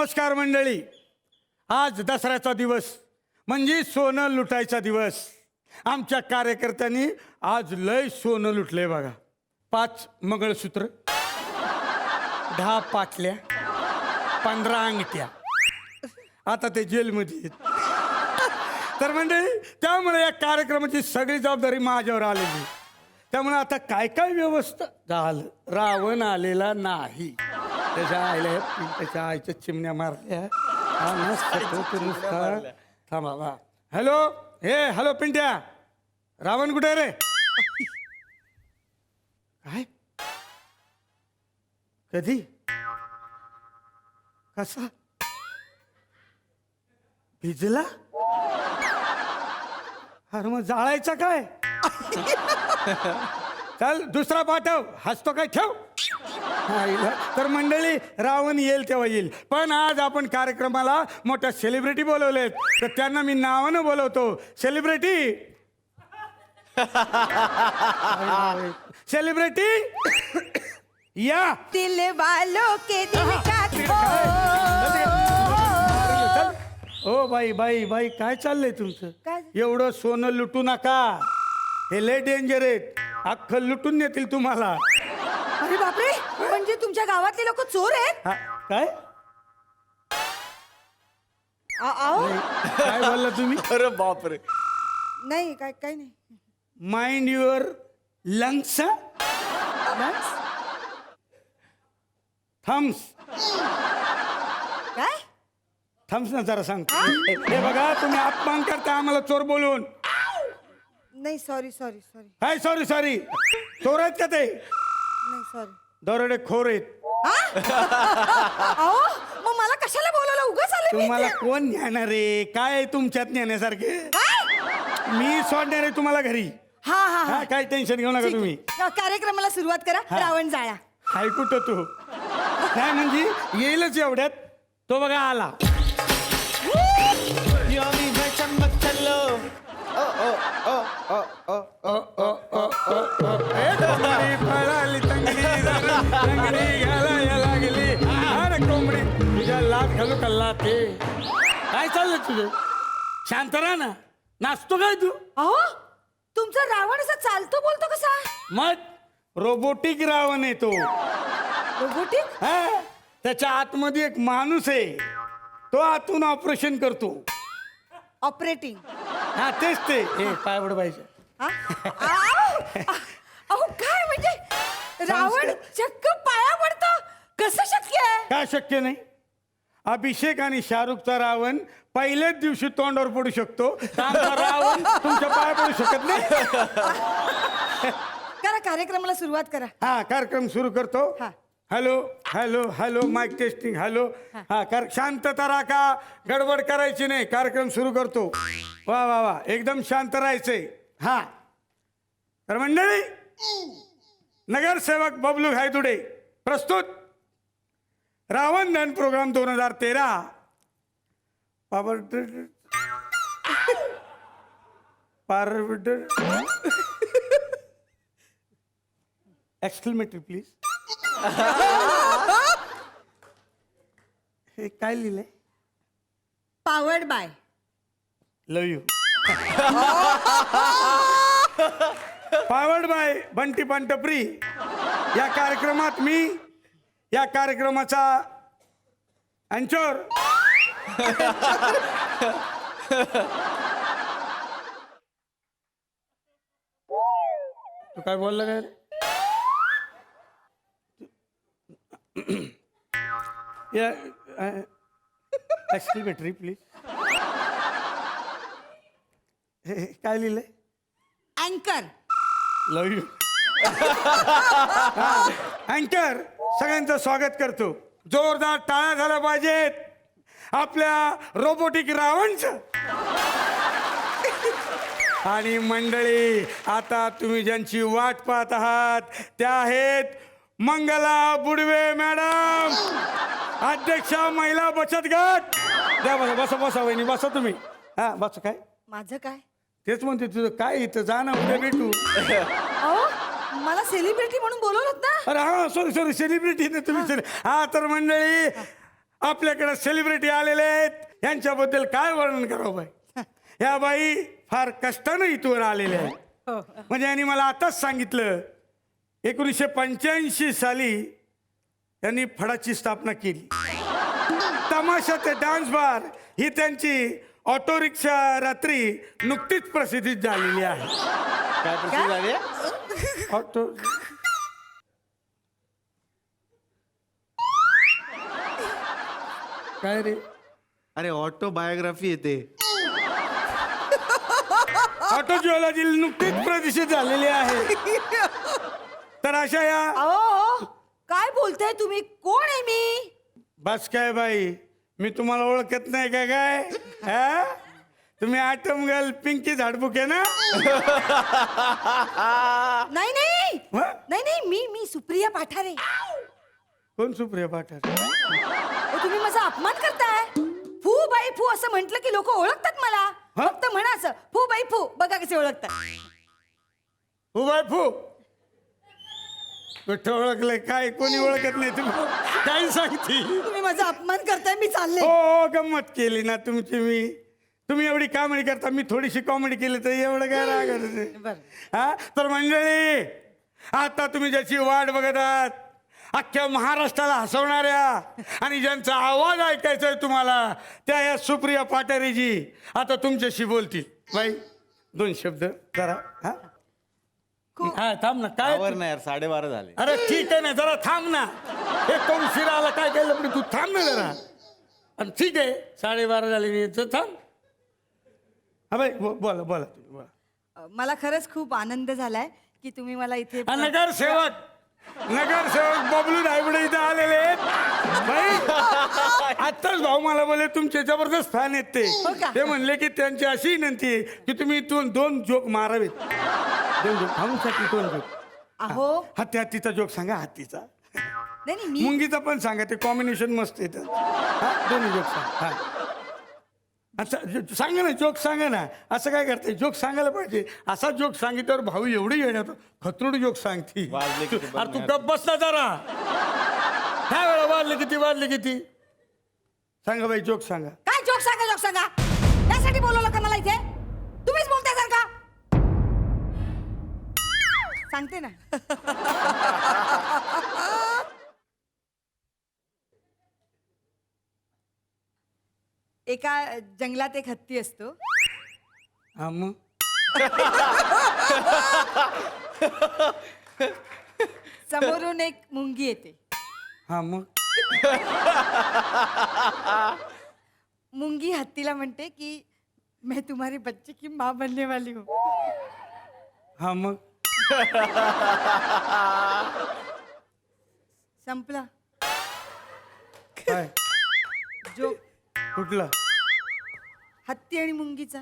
नमस्कार मंडळी. आज दसऱ्याचा दिवस म्हणजे सोनं लुटायचा दिवस. आमच्या कार्यकर्त्यांनी आज लय सोनं लुटले बघा. पाच मंगळसूत्र दहा पाटल्या पंधरा अंगठ्या. आता ते जेलमध्ये आहेत. तर मंडळी त्यामुळे या कार्यक्रमाची सगळी जबाबदारी माझ्यावर आलेली त्यामुळे आता काय काय व्यवस्था? झालं. रावण आलेला नाही. त्याच्या आईला त्याच्या आईच्या चिमण्या मारल्या. हा मस्त तो नुसता थांबा हॅलो हे हॅलो पिंट्या. रावण कुठे रे? काय? कधी? कसा? भिजला? अरे मग जाळायचा काय? चल दुसरा पाठव. हसतो काय? ठेव. आईला. तर मंडळी रावण येईल तेव्हा येईल. पण आज आपण कार्यक्रमाला मोठ्या सेलिब्रिटी बोलवलेत. तर त्यांना मी नावानं बोलवतो. सेलिब्रिटी सेलिब्रिटी या. दिल वालों के दिल का चल. ओ बाई बाई बाई काय चाललंय तुमचं? काय? एवढं सोनं लुटू नका. हे लय डेंजर आहेत. अख्खं लुटून नेतील तुम्हाला. अरे बापरे! म्हणजे तुमच्या गावातले लोक चोर आहेत? हा, काय? आ- आओ? काय बोलला तुम्ही? अरे बापरे. नाही काय काय नाही. माइंड युअर लंग्स थम्स काय? थम्स ना जरा सांगतो हे हे बघा तुम्ही अपमान करता आम्हाला चोर बोलून. नाही सॉरी सॉरी सॉरी काय सॉरी सॉरी चोर आहेत का ते? नाही सॉरी दरोडे खोर आहेत अहो मग मला कशाला बोलवलं उगाच आले मी तुम्हाला इथे. कोण नेणार आहे काय आहे तुमच्यात नेण्यासारखे काय? मी सोडणार आहे तुम्हाला घरी हा हा हा हा काय टेन्शन घेऊ नका तुम्ही. कार्यक्रमाला सुरुवात करा हा. रावण जाळा हाय कुठं तू काय म्हणजे येईलच एवढ्यात तो बघा आला तंगडी धरून, तंगडी घालायला लागली. अरे कोंबडी तुझ्या लात घालू कल्ला ते काय चाललंय तुझं? शांत राहा ना. नाचतो काय तू? अहो तुमचा रावण असा चालतो बोलतो कसा? मग रोबोटिक रावण आहे तो. रोबोटिक? हा त्याच्या आतमध्ये एक माणूस आहे. तो आतून ऑपरेशन करतो. ऑपरेटिंग. हा तेच ते. पाहिजे हा? आव! अहो काय रावण चक्क पाया पडतो. कसं शक्य आहे? काय शक्य नाही? अभिषेक आणि शाहरुखचा रावण पहिल्याच दिवशी तोंडावर पडू शकतो. आमचा रावण तुमच्या पाया पडू शकत नाही. करा कार्यक्रमाला सुरुवात करा. हा कार्यक्रम सुरू करतो. हा. Hello hello hello mike testing hello. हा कर शांतता राखा. गडबड करायची नाही. कार्यक्रम सुरू करतो. वा वा वा. एकदम शांत राहायचंय. हा. तर मंडळी नगरसेवक बबलू घायतुडे प्रस्तुत रावण दहन प्रोग्राम दोन हजार तेरा. पावर पार एक्सक्लेमेटरी प्लीज हे काय लिहिलंय? Powered by love you powered by Bunty पंटप्री. या कार्यक्रमात मी या कार्यक्रमाचा अंचोर. तू काय बोलला काय? रे? या एक्सक्लेमेटरी प्लीज हे काय लिहिलंय? अँकर. लव यू अँकर सगळ्यांचं स्वागत करतो. जोरदार टाळ्या झाल्या पाहिजेत. आपल्या रोबोटिक रावणचं. आणि मंडळी आता तुम्ही ज्यांची वाट पाहत आहात त्या आहेत मंगला बुडवे मॅडम. अध्यक्षा महिला बचत गट. द्या बसा बसा बसा वहिनी बसा तुम्ही. हा बस काय? माझं काय? तेच म्हणते तुझं काय इथं? जा ना उद्या भेटू. अहो मला सेलिब्रिटी म्हणून बोलवलं ना. अरे हा सॉरी सॉरी सेलिब्रिटी ना तुम्ही हा तर मंडळी आपल्याकडे सेलिब्रिटी आलेले आहेत. यांच्याबद्दल काय वर्णन करावं बाई? ह्या बाई फार कष्टानं इथवर आलेल्या आहेत. म्हणजे यांनी मला आताच सांगितलं एकोणीसशे पंच्याऐंशी साली त्यांनी फडाची स्थापना केली. तमाशा ते डान्स बार ही त्यांची ऑटो रिक्षा रात्री नुकतीच प्रसिद्धी झालेली आहे. काय प्रश्न झाले? ऑटो काय रे? अरे ऑटो बायोग्राफी येते. ऑटो ज्वेलरी नुकतीच प्रसिद्ध झालेली आहे. तर अशा या अहो काय बोलताय तुम्ही? कोण आहे मी? बस काय बाई? मी तुम्हाला ओळखत नाही का काय? हा? तुम्ही आटम गर्ल पिंकी झाडबुके ना? नाही नाही? नाही नाही मी मी सुप्रिया पाठारे. कोण सुप्रिया पाठार? अहो, तुम्ही माझा अपमान करताय? फू बाई फू असं म्हंटल की लोक ओळखतात मला. हा? फक्त म्हणा असं फू बाई फू बघा कसे ओळखतात. हो बाय फू. कुठं ओळखलंय काय? कोणी ओळखत नाही तुम्ही? काय सांगते? तुम्ही माझा अपमान करताय मी चालले. हो हो, गंमत केली ना तुमची मी. तुम्ही एवढी कॉमेडी करता मी थोडीशी कॉमेडी केली तर एवढं काय बरं. हा? तर मंडळी आता तुम्ही ज्याची वाट बघत आहात अख्ख्या महाराष्ट्राला हसवणाऱ्या आणि ज्यांचा आवाज ऐकायचा आहे तुम्हाला त्या या सुप्रिया पाटारेजी आता तुमच्याशी बोलतील. बाई दोन शब्द जरा हा? हा थांब ना काय आवर ना यार साडेबारा झाले. अरे ठीक आहे ना जरा थांब ना. हे कोण शिराला काय केलं पण तू थांब ना जरा. आणि ठीक आहे साडेबारा झाले तर थांब. हा बाई बो- बोला बोला तुम्ही बोला. अ, मला खरंच खूप आनंद झालाय की तुम्ही मला इथे हा, नगरसेवक नगरसेवक बबलू धायबडे इथे आलेले आहेत. बाई आत्ताच भाऊ मला बोले तुमचे जबरदस्त फॅन आहेत ते. हो का? ते म्हणले की त्यांची अशी विनंती आहे की तुम्ही इथून दोन जोक मारावेत. दोन जोक भाऊसाठी दोन जोक अहो. हत्ती हत्तीचा जोक सांगा हत्तीचा नाही नाही मी मुंगीचा पण सांगा ते कॉम्बिनेशन मस्त येतं हा, दोन्ही जोक सांग हा. अच्छा जो- सांगा ना जोक सांगा ना. असं काय करते जोक सांगायला पाहिजे. असा जोक सांगितल्यावर भाऊ एवढी येणार खतरूड जोक सांगती. वाजले किती बघ अरे तू. गप बस ना जरा. काय वेळा वाजले किती वाजले किती? सांगा बाई जोक सांगा. काय जोक सांगा जोक सांगा? त्यासाठी बोलवलं का मला इथे? सांगते ना. एका जंगलात एक हत्ती असतो. हा मग? समोरून एक मुंगी येते. हा मग? मुंगी हत्तीला म्हणते की मैं तुम्हारे बच्चे की माँ बनने वाली हूँ. हा मग? संपला. काय? जो कुठला? हत्ती आणि मुंगीचा.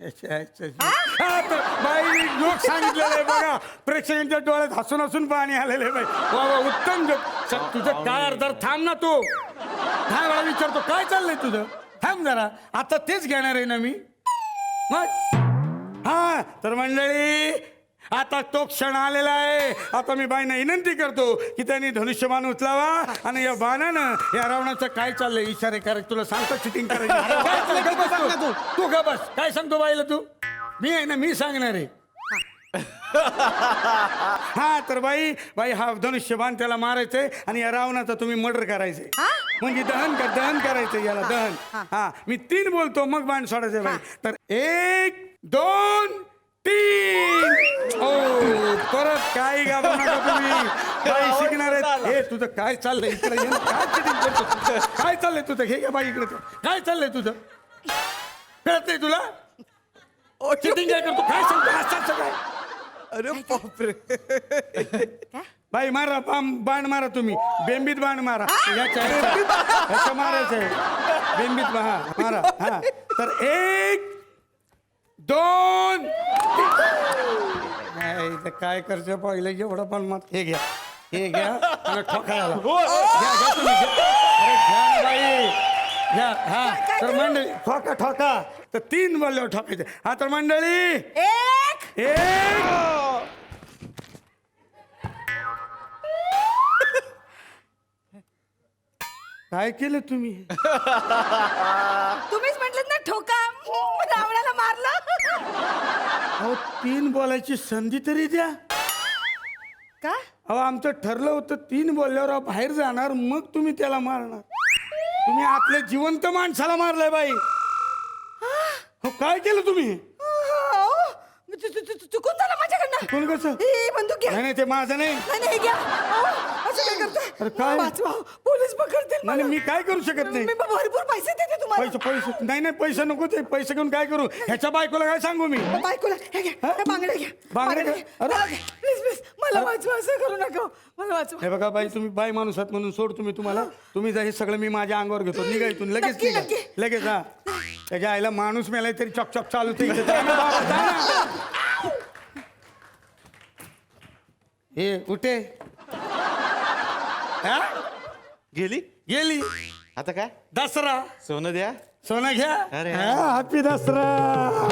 याच्या- याच्या- हा, तर बाई जोक सांगितलेलं आहे बघा. प्रेक्षकांच्या डोळ्यात हसून हसून पाणी आलेलं बाई. वा वा उत्तम जोक. स- तुझं काय अर्थ थांब ना तू. काय वेळा विचारतो काय चाललंय तुझं? थांब जरा. आता तेच घेणार आहे ना मी. मग? हा तर मंडळी आता तो क्षण आलेला आहे. आता मी बाईंना विनंती करतो की त्यांनी धनुष्यबाण उचलावा आणि या बाणानं या रावणाचं काय चाललंय? इशारे करायचे तुला सांगतो चिटिंग करायची. तू. तू. का बस. काय सांगतो बाईला तू? मी आहे ना मी सांगणार आहे. हा तर बाई बाई हा धनुष्यबाण त्याला मारायचंय आणि या रावणाचा तुम्ही मर्डर करायचंय. हा? म्हणजे दहन कर दहन करायचंय याला दहन. हा. मी तीन बोलतो मग बाण सोडायचंय बाई. तर एक दोन तीन! ओ परत काय नका तुम्ही. बाई शिकणार आहेत. हे तुझं काय चाललंय इकडे? ये ना. काय cheating करतो तू? काय चाललंय तुझं? हे घे बाई इकडे तू. काय चाललंय तुझं? कळत नाही तुला चिटिंग काय करतो? काय सांगतो? असं काय अरे बापरे. काय? बाई मारा बाम बाण मारा तुम्ही. बेंबीत बाण मारा. याच्या याच्या. याच्या मारायचंय बेंबीत बा- हा मारा हा. तर एक दोन नाही, इथं काय करते पहिलं एवढं पण मत हे घ्या. हे घ्या आणि ठोकायला घ्या घ्या तुम्ही. घ्या. अरे घ्या ना बाई घ्या हा तर करू? मंडळी ठोका ठोका. तर तीन बोलल्यावर ठोकायचे. हा तर मंडळी. एक. एक. काय केलं तुम्ही? तुम्हीच म्हटलं ना ठोका. रावणाला मारलं. अहो तीन बोलायची संधी तरी द्या. का? अहो आमचं ठरलं होतं तीन बोलल्यावर अहो बाहेर जाणार मग तुम्ही त्याला मारणार. तुम्ही आतल्या जिवंत माणसाला मारलाय बाई. हो काय केलं तुम्ही? अहो, चु- चु- चु- चुकून झालं माझ्याकडनं. कोण कसं? हे बंदूक घ्या. नाही नाही ते माझं नाही. नाही नाही, हे घ्या. अहो, असं काय करताय अरे काय? वाचवा पोलीस पकडतील नाही मला. मी काय करू शकत नाही मी भरपूर पैसे देते तुम्हाला पैसे पैसे नाही नाही पैसे नको ते पैसे घेऊन काय करू ह्याच्या बायकोला काय सांगू मी बायकोला हे घ्या हा? हे बांगड्या घ्या बांगड्या बांगड्या घ्या? घ्या. अरे. मला घ्या. प्लीज प्लीज मला वाचवा असं करू नका मला वाचवा हे बघा बाई तुम्ही बाई माणूस आहात म्हणून सोड तुम्ही तुम्हाला तुम्ही जा हे सगळं मी माझ्या अंगावर घेतो निघा इथून लगेच नक्की, निघा नक्की. लगेच हा त्याच्या आईला माणूस मेलाय तरी चॉक चॉक चालू ते इथे. जा ना बाबा, जा ना. हे उठे हा? गेली? गेली. आता काय? दसरा. सोनं द्या. सोनं घ्या. अरे. हॅपी दसरा.